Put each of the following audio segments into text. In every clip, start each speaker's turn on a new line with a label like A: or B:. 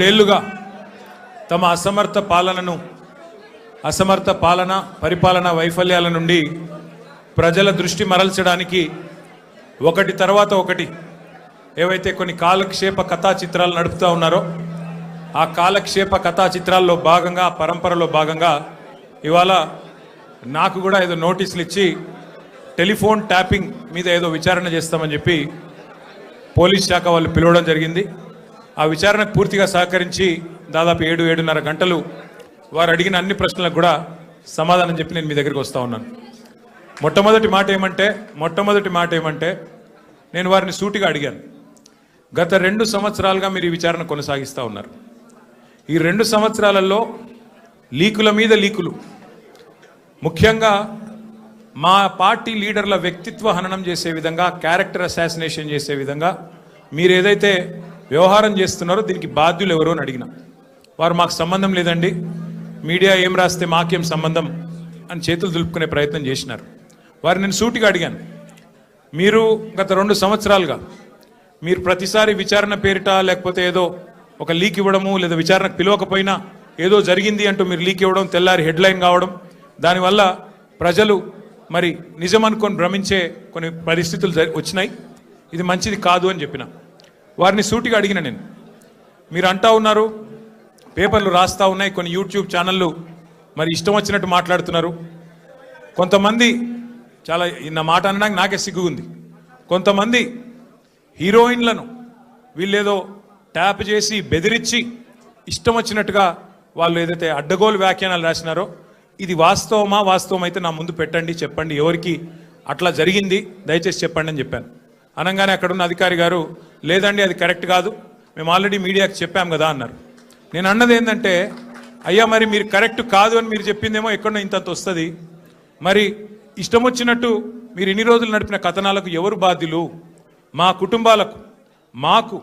A: రెండేళ్ళుగా తమ అసమర్థ పాలనను అసమర్థ పాలన పరిపాలన వైఫల్యాల నుండి ప్రజల దృష్టి మరల్చడానికి ఒకటి తర్వాత ఒకటి ఏవైతే కొన్ని కాలక్షేప కథా చిత్రాలు నడుపుతూ ఉన్నారో ఆ కాలక్షేప కథా చిత్రాల్లో భాగంగా ఆ పరంపరలో భాగంగా ఇవాళ నాకు కూడా ఏదో నోటీసులు ఇచ్చి టెలిఫోన్ ట్యాపింగ్ మీద ఏదో విచారణ చేస్తామని చెప్పి పోలీస్ శాఖ వాళ్ళు పిలవడం జరిగింది. ఆ విచారణకు పూర్తిగా సహకరించి దాదాపు ఏడు ఏడున్నర గంటలు వారు అడిగిన అన్ని ప్రశ్నలకు కూడా సమాధానం చెప్పి నేను మీ దగ్గరికి వస్తూ ఉన్నాను. మొట్టమొదటి మాట ఏమంటే మొట్టమొదటి మాట ఏమంటే నేను వారిని సూటిగా అడిగాను. గత రెండు సంవత్సరాలుగా మీరు ఈ విచారణ కొనసాగిస్తూ ఉన్నారు. ఈ రెండు సంవత్సరాలలో లీకుల మీద లీకులు. ముఖ్యంగా మా పార్టీ లీడర్ల వ్యక్తిత్వ హననం చేసే విధంగా క్యారెక్టర్ అసాసినేషన్ చేసే విధంగా మీరు ఏదైతే వ్యవహారం చేస్తున్నారో దీనికి బాధ్యులు ఎవరో అని అడిగిన. వారు మాకు సంబంధం లేదండి. మీడియా ఏం రాస్తే మాకేం సంబంధం అని చేతులు దులుపుకునే ప్రయత్నం చేసినారు. వారు నేను సూటిగా అడిగాను. మీరు గత రెండు సంవత్సరాలుగా మీరు ప్రతిసారి విచారణ పేరిట లేకపోతే ఏదో ఒక లీక్ ఇవ్వడము లేదా విచారణకు పిలవకపోయినా ఏదో జరిగింది అంటూ మీరు లీక్ ఇవ్వడం తెల్లారి హెడ్లైన్ కావడం దానివల్ల ప్రజలు మరి నిజం అనుకొని భ్రమించే కొన్ని పరిస్థితులు వచ్చినాయి. ఇది మంచిది కాదు అని చెప్పిన. వారిని సూటిగా అడిగిన నేను మీరు అంటా ఉన్నారు పేపర్లు రాస్తా ఉన్నాయి కొన్ని యూట్యూబ్ ఛానళ్ళు మరి ఇష్టం వచ్చినట్టు మాట్లాడుతున్నారు. కొంతమంది చాలా నా మాట అనడానికి నాకే సిగ్గు ఉంది. కొంతమంది హీరోయిన్లను వీళ్ళేదో ట్యాప్ చేసి బెదిరించి ఇష్టం వచ్చినట్టుగా వాళ్ళు ఏదైతే అడ్డగోలు వ్యాఖ్యానాలు రాసినారో ఇది వాస్తవమా? వాస్తవం అయితే నా ముందు పెట్టండి చెప్పండి. ఎవరికి అట్లా జరిగింది దయచేసి చెప్పండి అని చెప్పాను. అనగానే అక్కడ ఉన్న అధికారి గారు లేదండి అది కరెక్ట్ కాదు. మేము ఆల్రెడీ మీడియాకి చెప్పాం కదా అన్నారు. నేను అన్నది ఏంటంటే అయ్యా మరి మీరు కరెక్ట్ కాదు అని మీరు చెప్పిందేమో ఎక్కడో ఇంతంత వస్తుంది. మరి ఇష్టం వచ్చినట్టు మీరు ఇన్ని రోజులు నడిపిన కథనాలకు ఎవరు బాధ్యులు? మా కుటుంబాలకు మాకు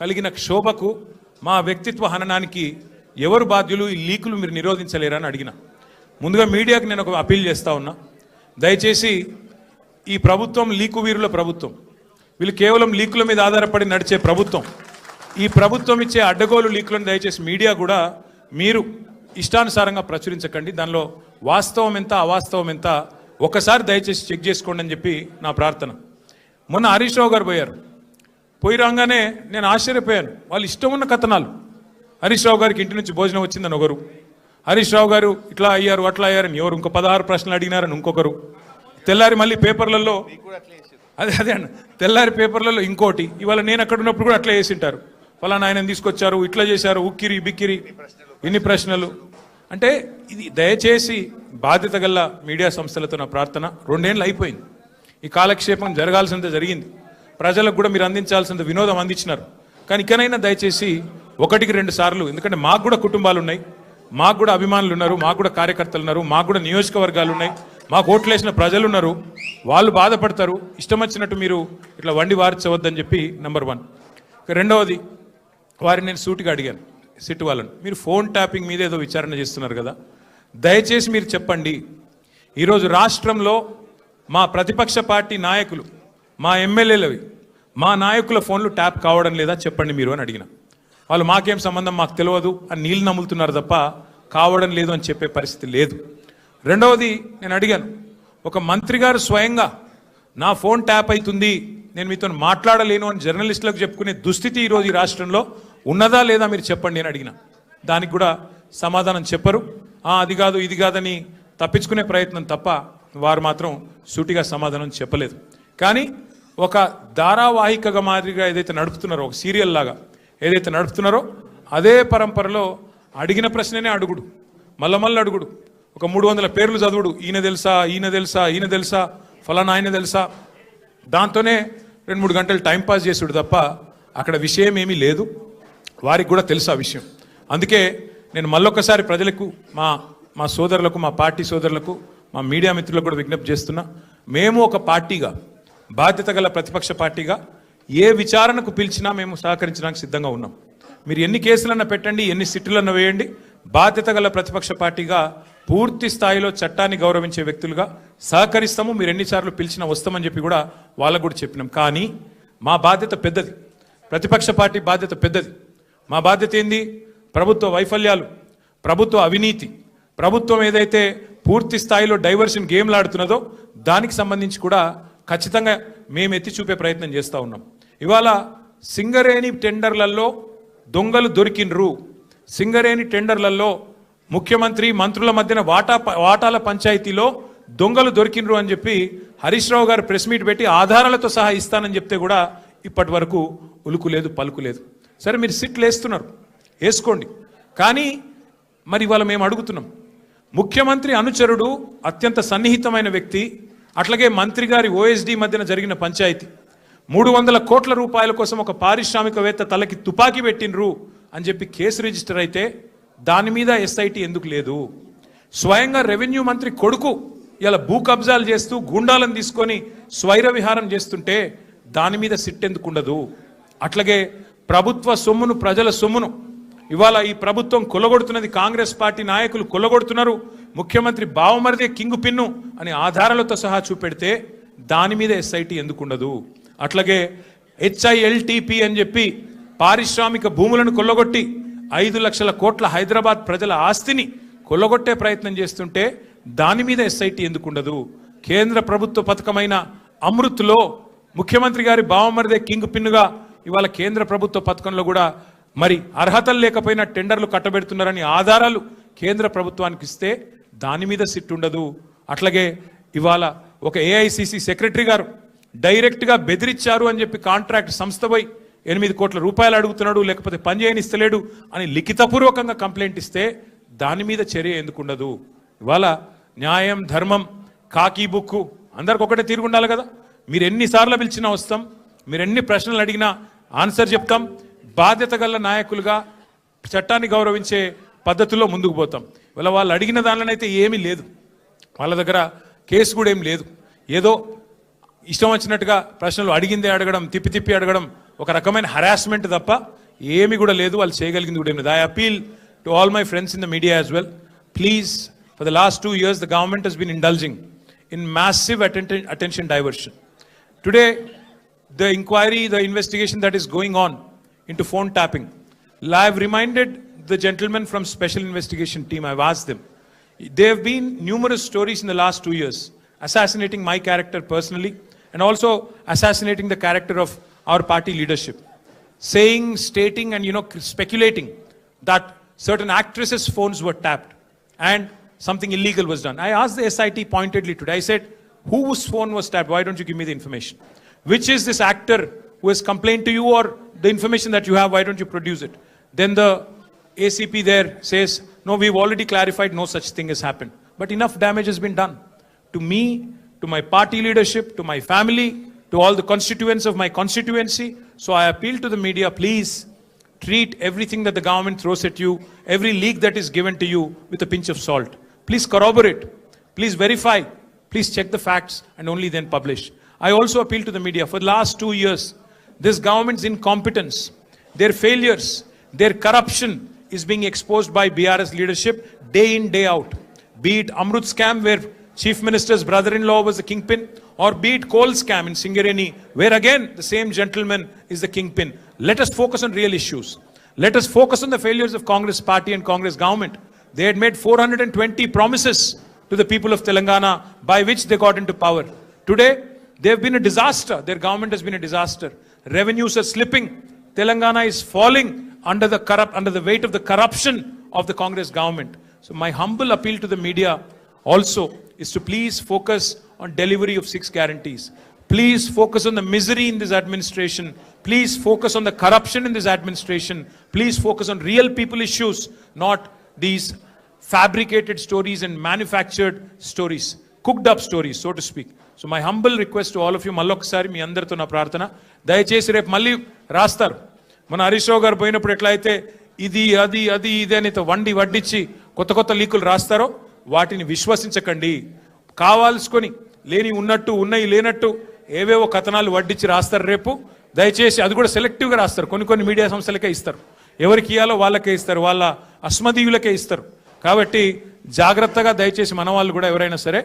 A: కలిగిన క్షోభకు మా వ్యక్తిత్వ హననానికి ఎవరు బాధ్యులు? ఈ లీకులు మీరు నిరోధించలేరని అడిగిన. ముందుగా మీడియాకి నేను ఒక అపీల్ చేస్తా ఉన్నా. దయచేసి ఈ ప్రభుత్వం లీకు వీరుల ప్రభుత్వం. వీళ్ళు కేవలం లీకుల మీద ఆధారపడి నడిచే ప్రభుత్వం. ఈ ప్రభుత్వం ఇచ్చే అడ్డగోలు లీకులను దయచేసి మీడియా కూడా మీరు ఇష్టానుసారంగా ప్రచురించకండి. దానిలో వాస్తవం ఎంత అవాస్తవం ఎంత ఒకసారి దయచేసి చెక్ చేసుకోండి అని చెప్పి నా ప్రార్థన. మొన్న హరీష్ రావు గారు పోయారు. పోయి రాగానే నేను ఆశ్చర్యపోయాను. వాళ్ళు ఇష్టం ఉన్న కథనాలు. హరీష్ రావు గారికి ఇంటి నుంచి భోజనం వచ్చిందని ఒకరు. హరీష్ రావు గారు ఇట్లా అయ్యారు అట్లా అయ్యారని ఎవరు? ఇంకో పదహారు ప్రశ్నలు అడిగినారని ఇంకొకరు. తెల్లారి మళ్ళీ పేపర్లలో అదే అదే అండి తెల్లారి పేపర్లలో ఇంకోటి. ఇవాళ నేను అక్కడ ఉన్నప్పుడు కూడా అట్లా వేసింటారు ఫలానా ఆయన తీసుకొచ్చారు? ఇట్లా చేశారు. ఉక్కిరి బిక్కిరి. ఇన్ని ప్రశ్నలు. అంటే ఇది దయచేసి బాధ్యత గల మీడియా సంస్థలతో నా ప్రార్థన రెండేళ్ళు అయిపోయింది. ఈ కాలక్షేపం జరగాల్సినంత జరిగింది. ప్రజలకు కూడా మీరు అందించాల్సినంత వినోదం అందించినారు. కానీ ఇకనైనా దయచేసి ఒకటికి రెండు సార్లు ఎందుకంటే మాకు కూడా కుటుంబాలు ఉన్నాయి. మాకు కూడా అభిమానులు ఉన్నారు. మాకు కూడా కార్యకర్తలు ఉన్నారు. మాకు కూడా నియోజకవర్గాలు ఉన్నాయి. మాకు ఓట్లేసిన ప్రజలు ఉన్నారు. వాళ్ళు బాధపడతారు. ఇష్టం వచ్చినట్టు మీరు ఇట్లా వండి వార్చవద్దని చెప్పి నెంబర్ వన్ రెండవది వారిని నేను సూటిగా అడిగాను సిట్ వాళ్ళని. మీరు ఫోన్ ట్యాపింగ్ మీద ఏదో విచారణ చేస్తున్నారు కదా. దయచేసి మీరు చెప్పండి. ఈరోజు రాష్ట్రంలో మా ప్రతిపక్ష పార్టీ నాయకులు మా ఎమ్మెల్యేలవి మా నాయకుల ఫోన్లు ట్యాప్ కావడం లేదా చెప్పండి మీరు అని అడిగిన. వాళ్ళు మాకేం సంబంధం మాకు తెలియదు అని నీళ్ళు నమ్ములుతున్నారు తప్ప కావడం లేదు అని చెప్పే పరిస్థితి లేదు. రెండవది నేను అడిగాను ఒక మంత్రి గారు స్వయంగా నా ఫోన్ ట్యాప్ అవుతుంది నేను మీతో మాట్లాడలేను అని జర్నలిస్టులకు చెప్పుకునే దుస్థితి ఈరోజు ఈ రాష్ట్రంలో ఉన్నదా లేదా మీరు చెప్పండి అని అడిగిన. దానికి కూడా సమాధానం చెప్పరు. అది కాదు ఇది కాదని తప్పించుకునే ప్రయత్నం తప్ప వారు మాత్రం సూటిగా సమాధానం చెప్పలేదు. కానీ ఒక ధారావాహికగా మాదిరిగా ఏదైతే నడుపుతున్నారో ఒక సీరియల్ లాగా ఏదైతే నడుపుతున్నారో అదే పరంపరలో అడిగిన ప్రశ్ననే అడుగుడు మల్ల మళ్ళీ అడుగుడు. ఒక మూడు వందల పేర్లు చదువుడు. ఈయన తెలుసా ఈయన తెలుసా ఈయన తెలుసా ఫలానా ఆయన తెలుసా? దాంతోనే రెండు మూడు గంటలు టైం పాస్ చేసుడు తప్ప అక్కడ విషయం ఏమీ లేదు. వారికి కూడా తెలుసు ఆ విషయం. అందుకే నేను మళ్ళొక్కసారి ప్రజలకు మా మా సోదరులకు మా పార్టీ సోదరులకు మా మీడియా మిత్రులకు కూడా విజ్ఞప్తి చేస్తున్నా మేము ఒక పార్టీగా బాధ్యత గల ప్రతిపక్ష పార్టీగా ఏ విచారణకు పిలిచినా మేము సహకరించడానికి సిద్ధంగా ఉన్నాం. మీరు ఎన్ని కేసులన్నా పెట్టండి ఎన్ని సిట్టులన్నా వేయండి బాధ్యత గల ప్రతిపక్ష పార్టీగా పూర్తి స్థాయిలో చట్టాన్ని గౌరవించే వ్యక్తులుగా సహకరిస్తాము మీరు ఎన్నిసార్లు పిలిచినా వస్తామని చెప్పి కూడా వాళ్ళకు కూడా చెప్పినాం. కానీ మా బాధ్యత పెద్దది. ప్రతిపక్ష పార్టీ బాధ్యత పెద్దది. మా బాధ్యత ఏంది? ప్రభుత్వ వైఫల్యాలు ప్రభుత్వ అవినీతి. ప్రభుత్వం ఏదైతే పూర్తి స్థాయిలో డైవర్షన్ గేమ్లు ఆడుతున్నదో దానికి సంబంధించి కూడా ఖచ్చితంగా మేము ఎత్తి చూపే ప్రయత్నం చేస్తూ ఉన్నాం. ఇవాళ సింగరేణి టెండర్లలో దొంగలు దొరికినరు సింగరేణి టెండర్లలో ముఖ్యమంత్రి మంత్రుల మధ్యన వాటా వాటాల పంచాయతీలో దొంగలు దొరికినరు అని చెప్పి హరీష్ రావు గారు ప్రెస్ మీట్ పెట్టి ఆధారాలతో సహా ఇస్తానని చెప్తే కూడా ఇప్పటి వరకు ఉలుకు లేదు పలుకు లేదు సరే మీరు సిట్లు వేస్తున్నారు. వేసుకోండి. కానీ మరి ఇవాళ మేము అడుగుతున్నాం. ముఖ్యమంత్రి అనుచరుడు అత్యంత సన్నిహితమైన వ్యక్తి అట్లాగే మంత్రి గారి ఓఎస్డి మధ్యన జరిగిన పంచాయతీ. మూడు వందల కోట్ల రూపాయల కోసం ఒక పారిశ్రామికవేత్త తలకి తుపాకీ పెట్టినరు అని చెప్పి కేసు రిజిస్టర్ అయితే దాని మీద ఎస్ఐటి ఎందుకు లేదు? స్వయంగా రెవెన్యూ మంత్రి కొడుకు ఇలా భూ కబ్జాలు చేస్తూ గుండాలను తీసుకొని స్వైర విహారం చేస్తుంటే దాని మీద సిట్ ఎందుకు ఉండదు? అట్లాగే ప్రభుత్వ సొమ్మును ప్రజల సొమ్మును ఇవాళ ఈ ప్రభుత్వం కొలగొడుతున్నది కాంగ్రెస్ పార్టీ నాయకులు కొల్లగొడుతున్నారు. ముఖ్యమంత్రి బావమరిదే కింగు పిన్ను అని ఆధారాలతో సహా చూపెడితే దాని మీద ఎస్ఐటి ఎందుకు ఉండదు? అట్లాగే హెచ్ఐఎల్టీపీ అని చెప్పి పారిశ్రామిక భూములను కొల్లగొట్టి ఐదు లక్షల కోట్ల హైదరాబాద్ ప్రజల ఆస్తిని కొల్లగొట్టే ప్రయత్నం చేస్తుంటే దాని మీద ఎస్ఐటి ఎందుకు ఉండదు? కేంద్ర ప్రభుత్వ పథకమైన అమృత్లో ముఖ్యమంత్రి గారి బావమరిదే కింగ్ పిన్నుగా ఇవాళ కేంద్ర ప్రభుత్వ పథకంలో కూడా మరి అర్హతలు లేకపోయినా టెండర్లు కట్టబెడుతున్నారని ఆధారాలు కేంద్ర ప్రభుత్వానికి ఇస్తే దాని మీద సిట్ ఉండదు. అట్లాగే ఇవాళ ఒక ఏఐసిసి సెక్రటరీ గారు డైరెక్ట్గా బెదిరించారు అని చెప్పి కాంట్రాక్ట్ సంస్థ పోయి ఎనిమిది కోట్ల రూపాయలు అడుగుతున్నాడు లేకపోతే పని చేయనిస్తలేడు అని లిఖితపూర్వకంగా కంప్లైంట్ ఇస్తే దాని మీద చర్య ఎందుకు ఉండదు? ఇవాళ న్యాయం ధర్మం కాకి బుక్కు అందరికి ఒకటే తీరుగు ఉండాలి కదా. మీరు ఎన్నిసార్లు పిలిచినా వస్తాం మీరు ఎన్ని ప్రశ్నలు అడిగినా ఆన్సర్ చెప్తాం బాధ్యత గల నాయకులుగా చట్టాన్ని గౌరవించే పద్ధతిలో ముందుకు పోతాం. ఇవాళ వాళ్ళు అడిగిన దానిలోనైతే ఏమీ లేదు. వాళ్ళ దగ్గర కేసు కూడా ఏం లేదు. ఏదో ఇష్టం వచ్చినట్టుగా ప్రశ్నలు అడిగింది అడగడం తిప్పి తిప్పి అడగడం ఒక రకమైన హరాస్మెంట్ తప్ప ఏమి కూడా లేదు. వాళ్ళు చేయగలిగింది కూడా ఏమి లేదు. I appeal to all my friends in the media as well please for the last two years the government has been indulging in massive attention diversion today the inquiry the investigation that is going on into phone tapping I reminded the gentlemen from special investigation team I was them they been numerous stories in the last two years assassinating my character personally and also assassinating the character of our party leadership. Saying, stating, and you know, speculating that certain actresses' phones were tapped and something illegal was done. I asked the SIT pointedly today, I said, whose phone was tapped? Why don't you give me the information? Which is this actor who has complained to you or the information that you have, why don't you produce it? Then the ACP there says, no, we've already clarified no such thing has happened. But enough damage has been done. To me, to my party leadership, to my family, to all the constituents of my constituency. So I appeal to the media, please treat everything that the government throws at you, every leak that is given to you with a pinch of salt. Please corroborate. Please verify. Please check the facts and only then publish. I also appeal to the media for the last two years, this government's incompetence, their failures, their corruption is being exposed by BRS leadership day in, day out. Be it Amrut scam where chief minister's brother-in-law was the kingpin, or be it coal scam in Singareni, where again the same gentleman is the kingpin. Let us focus on real issues. Let us focus on the failures of Congress party and Congress government. They had made 420 promises to the people of Telangana by which they got into power. Today, they have been a disaster. Their government has been a disaster. Revenues are slipping. Telangana is falling under the corrupt, under the weight of the corruption of the Congress government. So my humble appeal to the media also is to please focus on delivery of six guarantees. Please focus on the misery in this administration. Please focus on the corruption in this administration. Please focus on real people issues, not these fabricated stories and manufactured stories, cooked up stories, so to speak. So my humble request to all of you, మళ్ళొకసారి మీ అందరితో నా ప్రార్థన దయచేసి రేపు మళ్ళీ రాస్తారు మన హరీష్ రావు గారు పోయినప్పుడు ఎట్లయితే ఇది అది అది ఇది అని వండి వడ్డించి కొత్త కొత్త లీకులు రాస్తారో వాటిని విశ్వసించకండి. కావాల్సుకొని లేని ఉన్నట్టు ఉన్నాయి లేనట్టు ఏవేవో కథనాలు వడ్డించి రాస్తారు రేపు. దయచేసి అది కూడా సెలెక్టివ్గా రాస్తారు. కొన్ని కొన్ని మీడియా సంస్థలకే ఇస్తారు. ఎవరికి ఇవ్వాలో వాళ్ళకే ఇస్తారు. వాళ్ళ అస్మదీయులకే ఇస్తారు. కాబట్టి జాగ్రత్తగా దయచేసి మన వాళ్ళు కూడా ఎవరైనా సరే